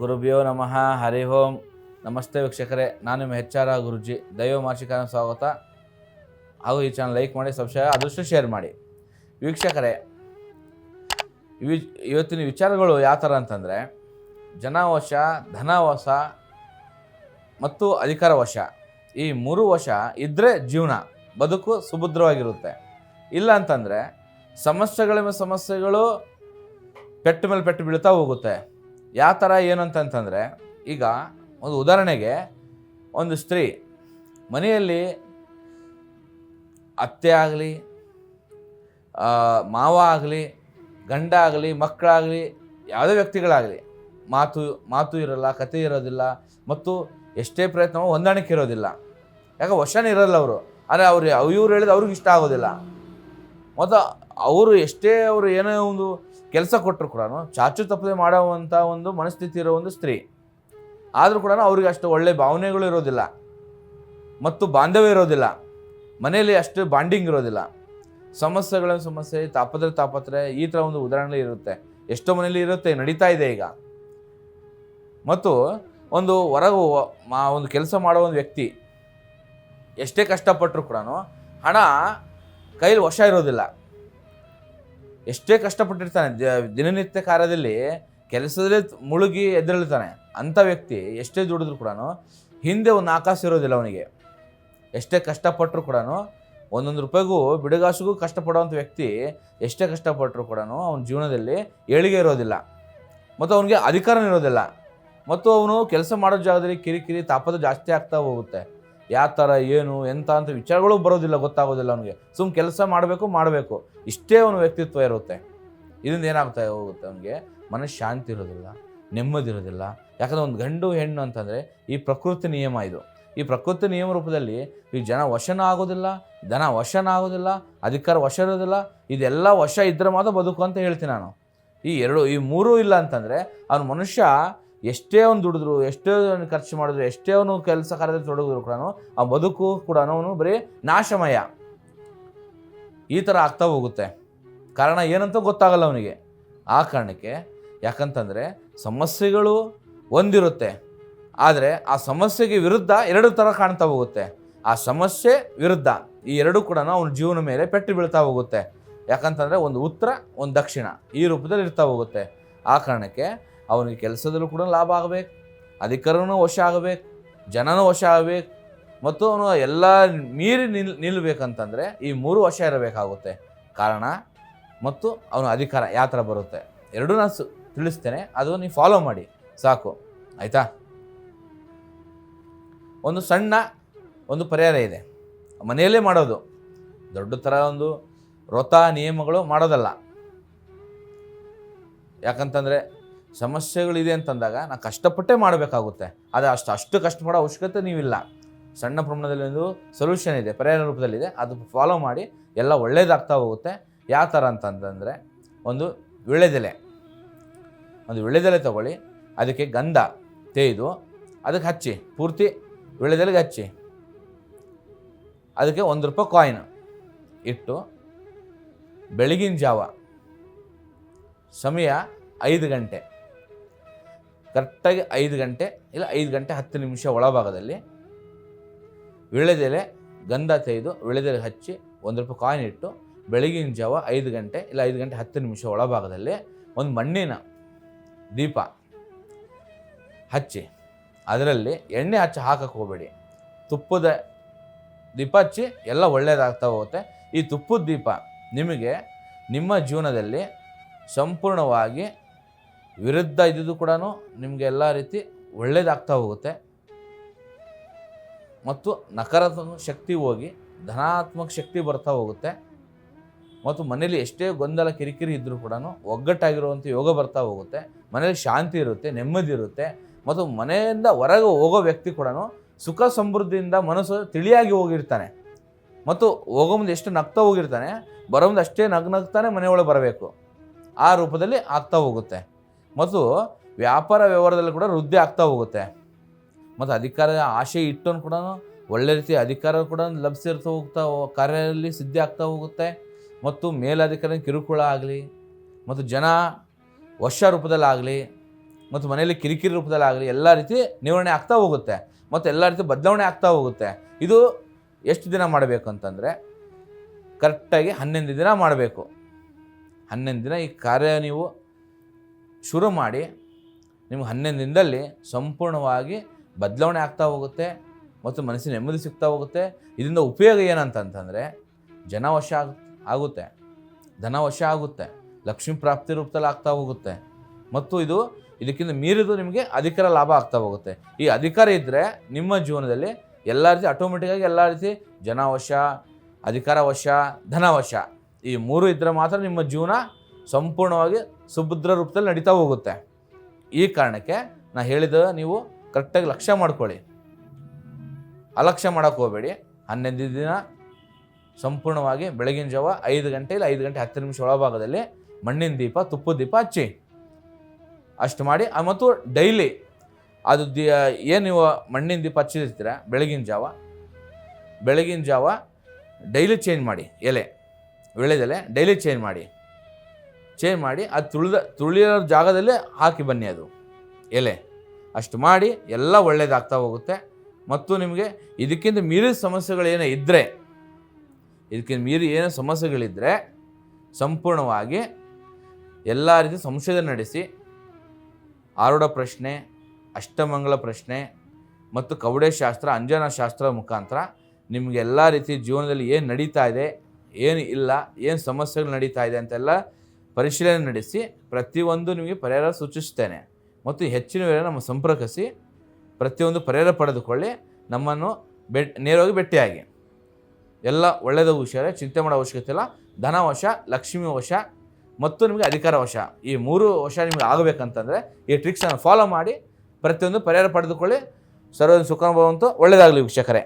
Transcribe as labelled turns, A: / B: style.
A: ಗುರುಭ್ಯೋ ನಮಃ, ಹರಿ ಓಂ. ನಮಸ್ತೆ ವೀಕ್ಷಕರೇ, ನಾನು ನಿಮ್ಮ ಎಚ್ ಆರ್ ಗುರುಜಿ. ದೈವ ಮಾಸಿಕನ ಸ್ವಾಗತ. ಹಾಗೂ ಈ ಚಾನಲ್ ಲೈಕ್ ಮಾಡಿ ಸಬ್ಸ್ಕ್ರೈಬ್ ಆದಷ್ಟು ಶೇರ್ ಮಾಡಿ. ವೀಕ್ಷಕರೇ, ಇವಿ ಇವತ್ತಿನ ವಿಚಾರಗಳು ಯಾವ ಥರ ಅಂತಂದರೆ, ಜನವಶ, ಧನವಶ ಮತ್ತು ಅಧಿಕಾರ ವಶ ಈ ಮೂರು ವಶ ಇದ್ದರೆ ಜೀವನ, ಬದುಕು ಸುಭದ್ರವಾಗಿರುತ್ತೆ. ಇಲ್ಲ ಅಂತಂದರೆ ಸಮಸ್ಯೆಗಳ ಸಮಸ್ಯೆಗಳು ಪೆಟ್ಟು ಮೇಲೆ ಪೆಟ್ಟು ಬೀಳ್ತಾ ಹೋಗುತ್ತೆ. ಯಾವ ಥರ ಏನು ಈಗ ಒಂದು ಉದಾಹರಣೆಗೆ ಒಂದು ಸ್ತ್ರೀ ಮನೆಯಲ್ಲಿ ಅತ್ತೆ ಆಗಲಿ ಮಾವ ಆಗಲಿ, ಗಂಡ ಆಗಲಿ, ಮಕ್ಕಳಾಗಲಿ, ಯಾವುದೇ ವ್ಯಕ್ತಿಗಳಾಗಲಿ, ಮಾತು ಮಾತು ಇರೋಲ್ಲ, ಕತೆ ಇರೋದಿಲ್ಲ, ಮತ್ತು ಎಷ್ಟೇ ಪ್ರಯತ್ನ ಹೊಂದಾಣಿಕೆ ಇರೋದಿಲ್ಲ. ಯಾಕೆ ವಶನೇ ಇರೋಲ್ಲ ಅವರು. ಆದರೆ ಅವ್ರು, ಇವ್ರು ಹೇಳಿದ ಅವ್ರಿಗೆ ಇಷ್ಟ ಆಗೋದಿಲ್ಲ. ಮತ್ತು ಅವರು ಎಷ್ಟೇ ಅವರು ಏನೇ ಒಂದು ಕೆಲಸ ಕೊಟ್ಟರು ಕೂಡ ಚಾಚು ತಪ್ಪದೆ ಮಾಡುವಂಥ ಒಂದು ಮನಸ್ಥಿತಿ ಇರೋ ಒಂದು ಸ್ತ್ರೀ. ಆದರೂ ಕೂಡ ಅವ್ರಿಗೆ ಅಷ್ಟು ಒಳ್ಳೆ ಭಾವನೆಗಳು ಇರೋದಿಲ್ಲ. ಮತ್ತು ಬಾಂಧವ್ಯ ಇರೋದಿಲ್ಲ. ಮನೆಯಲ್ಲಿ ಅಷ್ಟು ಬಾಂಡಿಂಗ್ ಇರೋದಿಲ್ಲ. ಸಮಸ್ಯೆಗಳ ಸಮಸ್ಯೆ ತಾಪತ್ರೆ ತಾಪತ್ರೆ, ಈ ಥರ ಒಂದು ಉದಾಹರಣೆ ಇರುತ್ತೆ. ಎಷ್ಟೋ ಮನೆಯಲ್ಲಿ ಇರುತ್ತೆ, ನಡೀತಾ ಇದೆ ಈಗ. ಮತ್ತು ಒಂದು ಹೊರ ಮಾ ಒಂದು ಕೆಲಸ ಮಾಡೋ ಒಂದು ವ್ಯಕ್ತಿ ಎಷ್ಟೇ ಕಷ್ಟಪಟ್ಟರು ಕೂಡ ಹಣ ಕೈಲಿ ವಶ ಇರೋದಿಲ್ಲ. ಎಷ್ಟೇ ಕಷ್ಟಪಟ್ಟಿರ್ತಾನೆ ದಿನನಿತ್ಯ ಕಾರ್ಯದಲ್ಲಿ ಕೆಲಸದಲ್ಲೇ ಮುಳುಗಿ ಎದ್ದೇಳ್ತಾನೆ. ಅಂಥ ವ್ಯಕ್ತಿ ಎಷ್ಟೇ ದುಡಿದ್ರು ಕೂಡ ಹಿಂದೆ ಒಂದು ಆಕಾಶ ಇರೋದಿಲ್ಲ ಅವನಿಗೆ. ಎಷ್ಟೇ ಕಷ್ಟಪಟ್ಟರು ಕೂಡ ಒಂದೊಂದು ರೂಪಾಯಿಗೂ ಬಿಡುಗಾಸಿಗೂ ಕಷ್ಟಪಡುವಂಥ ವ್ಯಕ್ತಿ ಎಷ್ಟೇ ಕಷ್ಟಪಟ್ಟರು ಕೂಡ ಅವನ ಜೀವನದಲ್ಲಿ ಏಳಿಗೆ ಇರೋದಿಲ್ಲ. ಮತ್ತು ಅವನಿಗೆ ಅಧಿಕಾರನೇ ಇರೋದಿಲ್ಲ. ಮತ್ತು ಅವನು ಕೆಲಸ ಮಾಡೋ ಜಾಗದಲ್ಲಿ ಕಿರಿಕಿರಿ, ತಾಪದ ಜಾಸ್ತಿ ಆಗ್ತಾ ಹೋಗುತ್ತೆ. ಯಾವ ಥರ, ಏನು ಎಂತ ಅಂತ ವಿಚಾರಗಳು ಬರೋದಿಲ್ಲ, ಗೊತ್ತಾಗೋದಿಲ್ಲ ಅವನಿಗೆ. ಸುಮ್ ಕೆಲಸ ಮಾಡಬೇಕು ಮಾಡಬೇಕು. ಇಷ್ಟೇ ಅವನ ವ್ಯಕ್ತಿತ್ವ ಇರುತ್ತೆ. ಇದರಿಂದ ಏನಾಗ್ತಾ ಹೋಗುತ್ತೆ ಅವನಿಗೆ? ಮನಸ್ಸು ಶಾಂತಿ ಇರೋದಿಲ್ಲ, ನೆಮ್ಮದಿ ಇರೋದಿಲ್ಲ. ಯಾಕಂದರೆ ಒಂದು ಗಂಡು ಹೆಣ್ಣು ಅಂತಂದರೆ ಈ ಪ್ರಕೃತಿ ನಿಯಮ ಇದು. ಈ ಪ್ರಕೃತಿ ನಿಯಮ ರೂಪದಲ್ಲಿ ಈ ಜನ ವಶನ ಆಗೋದಿಲ್ಲ ಜನ ವಶನ ಆಗೋದಿಲ್ಲ, ಅಧಿಕಾರ ವಶ ಇರೋದಿಲ್ಲ. ಇದೆಲ್ಲ ವಶ ಇದ್ರೆ ಮಾತ್ರ ಬದುಕು ಅಂತ ಹೇಳ್ತೀನಿ ನಾನು. ಈ ಎರಡು, ಈ ಮೂರೂ ಇಲ್ಲ ಅಂತಂದರೆ ಅವನ ಮನುಷ್ಯ ಎಷ್ಟೇ ಅವ್ನು ದುಡಿದ್ರು, ಎಷ್ಟೇ ಅವ್ನು ಖರ್ಚು ಮಾಡಿದ್ರು, ಎಷ್ಟೇ ಅವನು ಕೆಲಸ ಕಾರ್ಯದಲ್ಲಿ ತೊಡಗಿದ್ರು ಕೂಡ ಆ ಬದುಕು ಕೂಡ ಅವನು ಬರೀ ನಾಶಮಯ. ಈ ಥರ ಆಗ್ತಾ ಹೋಗುತ್ತೆ. ಕಾರಣ ಏನಂತ ಗೊತ್ತಾಗಲ್ಲ ಅವನಿಗೆ. ಆ ಕಾರಣಕ್ಕೆ ಯಾಕಂತಂದರೆ ಸಮಸ್ಯೆಗಳು ಒಂದಿರುತ್ತೆ. ಆದರೆ ಆ ಸಮಸ್ಯೆಗೆ ವಿರುದ್ಧ ಎರಡು ಥರ ಕಾಣ್ತಾ ಹೋಗುತ್ತೆ. ಆ ಸಮಸ್ಯೆ ವಿರುದ್ಧ ಈ ಎರಡು ಕೂಡ ಅವನ ಜೀವನ ಮೇಲೆ ಪೆಟ್ಟು ಬೀಳ್ತಾ ಹೋಗುತ್ತೆ. ಯಾಕಂತಂದರೆ ಒಂದು ಉತ್ತರ, ಒಂದು ದಕ್ಷಿಣ ಈ ರೂಪದಲ್ಲಿ ಇರ್ತಾ ಹೋಗುತ್ತೆ. ಆ ಕಾರಣಕ್ಕೆ ಅವನಿಗೆ ಕೆಲಸದಲ್ಲೂ ಕೂಡ ಲಾಭ ಆಗಬೇಕು, ಅಧಿಕಾರನೂ ವಶ ಆಗಬೇಕು, ಜನನೂ ವಶ ಆಗಬೇಕು, ಮತ್ತು ಅವನು ಎಲ್ಲ ಮೀರಿ ನಿಲ್ ನಿಲ್ಲಬೇಕಂತಂದರೆ ಈ ಮೂರು ವಶ ಇರಬೇಕಾಗುತ್ತೆ. ಕಾರಣ ಮತ್ತು ಅವನ ಅಧಿಕಾರ ಯಾವ ಥರ ಬರುತ್ತೆ? ಎರಡೂ ನಾನು ತಿಳಿಸ್ತೇನೆ ಅದು ನೀವು ಫಾಲೋ ಮಾಡಿ, ಸಾಕು, ಆಯಿತಾ? ಒಂದು ಸಣ್ಣ ಒಂದು ಪರಿಹಾರ ಇದೆ. ಮನೆಯಲ್ಲೇ ಮಾಡೋದು. ದೊಡ್ಡ ಥರ ಒಂದು ವ್ರತ ನಿಯಮಗಳು ಮಾಡೋದಲ್ಲ. ಯಾಕಂತಂದರೆ ಸಮಸ್ಯೆಗಳಿದೆ ಅಂತಂದಾಗ ನಾನು ಕಷ್ಟಪಟ್ಟೇ ಮಾಡಬೇಕಾಗುತ್ತೆ. ಆದರೆ ಅಷ್ಟು ಅಷ್ಟು ಕಷ್ಟಪಡೋ ಅವಶ್ಯಕತೆ ನೀವಿಲ್ಲ. ಸಣ್ಣ ಪ್ರಮಾಣದಲ್ಲಿ ಒಂದು ಸೊಲ್ಯೂಷನ್ ಇದೆ ಪರ್ಯಾಯ ರೂಪದಲ್ಲಿದೆ ಅದು ಫಾಲೋ ಮಾಡಿ ಎಲ್ಲ ಒಳ್ಳೇದಾಗ್ತಾ ಹೋಗುತ್ತೆ. ಯಾವ ಥರ ಅಂತಂತಂದರೆ ಒಂದು ವಿಳೆದೆಲೆ. ಒಂದು ವಿಳೆದೆಲೆ ತಗೊಳ್ಳಿ. ಅದಕ್ಕೆ ಗಂಧ ತೇಯ್ದು ಅದಕ್ಕೆ ಹಚ್ಚಿ, ಪೂರ್ತಿ ವಿಳೆದೆಲೆಗೆ ಹಚ್ಚಿ. ಅದಕ್ಕೆ ಒಂದು ರೂಪಾಯಿ ಕಾಯಿನ್ ಇಟ್ಟು ಬೆಳಗಿನ ಜಾವ, ಸಮಯ ಐದು ಗಂಟೆ. ಕರೆಕ್ಟಾಗಿ ಐದು ಗಂಟೆ ಇಲ್ಲ ಐದು ಗಂಟೆ ಹತ್ತು ನಿಮಿಷ ಒಳಭಾಗದಲ್ಲಿ ವಿಳೆದೆಲೆ ಗಂಧ ತೆಗೆದು ವಿಳೆದೆಲೆ ಹಚ್ಚಿ ಒಂದು ರೂಪಾಯಿ ಕಾಯಿನ್ ಇಟ್ಟು ಬೆಳಗಿನ ಜಾವ ಐದು ಗಂಟೆ ಇಲ್ಲ ಐದು ಗಂಟೆ ಹತ್ತು ನಿಮಿಷ ಒಳಭಾಗದಲ್ಲಿ ಒಂದು ಮಣ್ಣಿನ ದೀಪ ಹಚ್ಚಿ ಅದರಲ್ಲಿ ಎಣ್ಣೆ ಹಚ್ಚಿ ಹಾಕಕ್ಕೆ ಹೋಗಬೇಡಿ. ತುಪ್ಪದ ದೀಪ ಹಚ್ಚಿ ಎಲ್ಲ ಒಳ್ಳೆಯದಾಗ್ತಾ ಹೋಗುತ್ತೆ. ಈ ತುಪ್ಪದ ದೀಪ ನಿಮಗೆ ನಿಮ್ಮ ಜೀವನದಲ್ಲಿ ಸಂಪೂರ್ಣವಾಗಿ ವಿರುದ್ಧ ಇದ್ದಿದ್ದು ಕೂಡ ನಿಮಗೆ ಎಲ್ಲ ರೀತಿ ಒಳ್ಳೆಯದಾಗ್ತಾ ಹೋಗುತ್ತೆ. ಮತ್ತು ನಕಾರಾತ್ಮಕ ಶಕ್ತಿ ಹೋಗಿ ಧನಾತ್ಮಕ ಶಕ್ತಿ ಬರ್ತಾ ಹೋಗುತ್ತೆ. ಮತ್ತು ಮನೇಲಿ ಎಷ್ಟೇ ಗೊಂದಲ ಕಿರಿಕಿರಿ ಇದ್ದರೂ ಕೂಡ ಒಗ್ಗಟ್ಟಾಗಿರುವಂಥ ಯೋಗ ಬರ್ತಾ ಹೋಗುತ್ತೆ. ಮನೇಲಿ ಶಾಂತಿ ಇರುತ್ತೆ, ನೆಮ್ಮದಿ ಇರುತ್ತೆ. ಮತ್ತು ಮನೆಯಿಂದ ಹೊರಗೆ ಹೋಗೋ ವ್ಯಕ್ತಿ ಕೂಡ ಸುಖ ಸಮೃದ್ಧಿಯಿಂದ ಮನಸ್ಸು ತಿಳಿಯಾಗಿ ಹೋಗಿರ್ತಾನೆ. ಮತ್ತು ಹೋಗೋ ಮುಂದೆ ಎಷ್ಟು ನಗ್ತಾ ಹೋಗಿರ್ತಾನೆ, ಬರೋ ಮುಂದೆ ಅಷ್ಟೇ ನಗ್ ನಗ್ತಾನೆ ಮನೆಯೊಳಗೆ ಬರಬೇಕು. ಆ ರೂಪದಲ್ಲಿ ಆಗ್ತಾ ಹೋಗುತ್ತೆ. ಮತ್ತು ವ್ಯಾಪಾರ ವ್ಯವಹಾರದಲ್ಲಿ ಕೂಡ ವೃದ್ಧಿ ಆಗ್ತಾ ಹೋಗುತ್ತೆ. ಮತ್ತು ಅಧಿಕಾರ ಆಶೆ ಇಟ್ಟನು ಕೂಡ ಒಳ್ಳೆ ರೀತಿ ಅಧಿಕಾರ ಕೂಡ ಲಭಿಸಿರ್ತಾ ಹೋಗ್ತಾ ಕಾರ್ಯದಲ್ಲಿ ಸಿದ್ಧಿ ಆಗ್ತಾ ಹೋಗುತ್ತೆ. ಮತ್ತು ಮೇಲಧಿಕಾರಿ ಕಿರುಕುಳ ಆಗಲಿ, ಮತ್ತು ಜನ ವರ್ಷ ರೂಪದಲ್ಲಾಗಲಿ, ಮತ್ತು ಮನೆಯಲ್ಲಿ ಕಿರಿಕಿರಿ ರೂಪದಲ್ಲಾಗಲಿ ಎಲ್ಲ ರೀತಿ ನಿವಾರಣೆ ಆಗ್ತಾ ಹೋಗುತ್ತೆ. ಮತ್ತು ಎಲ್ಲ ರೀತಿ ಬದಲಾವಣೆ ಆಗ್ತಾ ಹೋಗುತ್ತೆ. ಇದು ಎಷ್ಟು ದಿನ ಮಾಡಬೇಕು ಅಂತಂದರೆ ಕರೆಕ್ಟಾಗಿ ಹನ್ನೊಂದು ದಿನ ಮಾಡಬೇಕು. ಹನ್ನೊಂದು ದಿನ ಈ ಕಾರ್ಯ ನೀವು ಶುರು ಮಾಡಿ ನಿಮ್ಗೆ ಹನ್ನೊಂದು ದಿನದಲ್ಲಿ ಸಂಪೂರ್ಣವಾಗಿ ಬದಲಾವಣೆ ಆಗ್ತಾ ಹೋಗುತ್ತೆ ಮತ್ತು ಮನಸ್ಸಿನ ನೆಮ್ಮದಿ ಸಿಗ್ತಾ ಹೋಗುತ್ತೆ. ಇದರಿಂದ ಉಪಯೋಗ ಏನಂತಂತಂದರೆ ಜನವಶ ವಶ ಆಗುತ್ತೆ. ಧನವಶ ಆಗುತ್ತೆ. ಲಕ್ಷ್ಮೀ ಪ್ರಾಪ್ತಿ ರೂಪದಲ್ಲಿ ಆಗ್ತಾ ಹೋಗುತ್ತೆ. ಮತ್ತು ಇದು ಇದಕ್ಕಿಂತ ಮೀರಿದು ನಿಮಗೆ ಅಧಿಕಾರ ಲಾಭ ಆಗ್ತಾ ಹೋಗುತ್ತೆ. ಈ ಅಧಿಕಾರ ಇದ್ದರೆ ನಿಮ್ಮ ಜೀವನದಲ್ಲಿ ಎಲ್ಲ ರೀತಿ ಆಟೋಮೆಟಿಕ್ಕಾಗಿ ಎಲ್ಲ ರೀತಿ ಜನವಶ ಅಧಿಕಾರವಶ ಧನವಶ ಈ ಮೂರು ಇದ್ದರೆ ಮಾತ್ರ ನಿಮ್ಮ ಜೀವನ ಸಂಪೂರ್ಣವಾಗಿ ಸುಭದ್ರ ರೂಪದಲ್ಲಿ ನಡೀತಾ ಹೋಗುತ್ತೆ. ಈ ಕಾರಣಕ್ಕೆ ನಾ ಹೇಳಿದ ನೀವು ಕರೆಕ್ಟಾಗಿ ಲಕ್ಷ್ಯ ಮಾಡ್ಕೊಳ್ಳಿ. ಅಲಕ್ಷ್ಯ ಮಾಡೋಕ್ಕೆ ಹೋಗಬೇಡಿ. ಹನ್ನೊಂದು ದಿನ ಸಂಪೂರ್ಣವಾಗಿ ಬೆಳಗಿನ ಜಾವ ಐದು ಗಂಟೆ ಇಲ್ಲ ಐದು ಗಂಟೆ ಹತ್ತು ನಿಮಿಷ ಒಳಭಾಗದಲ್ಲಿ ಮಣ್ಣಿನ ದೀಪ ತುಪ್ಪದ ದೀಪ ಹಚ್ಚಿ. ಅಷ್ಟು ಮಾಡಿ ಮತ್ತು ಡೈಲಿ ಅದು ದಿ, ಏನು ನೀವು ಮಣ್ಣಿನ ದೀಪ ಹಚ್ಚಿರ್ತೀರ ಬೆಳಗಿನ ಜಾವ? ಬೆಳಗಿನ ಜಾವ ಡೈಲಿ ಚೇಂಜ್ ಮಾಡಿ ಎಲೆ ವಿಳೆದೆಲೆ ಡೈಲಿ ಚೇಂಜ್ ಮಾಡಿ. ಚೇಂಜ್ ಮಾಡಿ ಅದು ತುಳಿದ, ತುಳಿಯೋ ಜಾಗದಲ್ಲೇ ಹಾಕಿ ಬನ್ನಿ ಅದು. ಎಲೆ. ಅಷ್ಟು ಮಾಡಿ ಎಲ್ಲ ಒಳ್ಳೇದಾಗ್ತಾ ಹೋಗುತ್ತೆ. ಮತ್ತು ನಿಮಗೆ ಇದಕ್ಕಿಂತ ಮೀರಿ ಸಮಸ್ಯೆಗಳೇನೇ ಇದ್ದರೆ ಇದಕ್ಕಿಂತ ಮೀರಿ ಏನೋ ಸಮಸ್ಯೆಗಳಿದ್ದರೆ ಸಂಪೂರ್ಣವಾಗಿ ಎಲ್ಲ ರೀತಿ ಸಂಶೋಧನೆ ನಡೆಸಿ, ಆರುಢ ಪ್ರಶ್ನೆ ಅಷ್ಟಮಂಗಳ ಪ್ರಶ್ನೆ ಮತ್ತು ಕವಡೆ ಶಾಸ್ತ್ರ, ಅಂಜನಾ ಶಾಸ್ತ್ರ ಮುಖಾಂತರ ನಿಮಗೆ ಎಲ್ಲ ರೀತಿ ಜೀವನದಲ್ಲಿ ಏನು ನಡೀತಾ ಇದೆ, ಏನು ಇಲ್ಲ, ಏನು ಸಮಸ್ಯೆಗಳು ನಡೀತಾ ಇದೆ ಅಂತೆಲ್ಲ ಪರಿಶೀಲನೆ ನಡೆಸಿ ಪ್ರತಿಯೊಂದು ನಿಮಗೆ ಪರಿಹಾರ ಸೂಚಿಸ್ತೇನೆ ಮತ್ತು ಹೆಚ್ಚಿನ ವೇಳೆ ನಮ್ಮ ಸಂಪರ್ಕಿಸಿ, ಪ್ರತಿಯೊಂದು ಪರಿಹಾರ ಪಡೆದುಕೊಳ್ಳಿ, ನಮ್ಮನ್ನು ಬೆಟ್ ನೇರವಾಗಿ ಭೇಟಿಯಾಗಿ. ಎಲ್ಲ ಒಳ್ಳೆಯದ ವಿಷಯ ಚಿಂತೆ ಮಾಡೋ ಅವಶ್ಯಕತೆ ಇಲ್ಲ. ಧನವಶ ಲಕ್ಷ್ಮಿ ವಶ, ಮತ್ತು ನಿಮಗೆ ಅಧಿಕಾರ ವಶ. ಈ ಮೂರು ವಶ ನಿಮಗೆ ಆಗಬೇಕಂತಂದರೆ ಈ ಟ್ರಿಕ್ಸನ್ನು ಫಾಲೋ ಮಾಡಿ, ಪ್ರತಿಯೊಂದು ಪರಿಹಾರ ಪಡೆದುಕೊಳ್ಳಿ. ಸರ್ವ ಸುಖ ಭವಂತು ಒಳ್ಳೆಯದಾಗಲಿ ವೀಕ್ಷಕರೇ.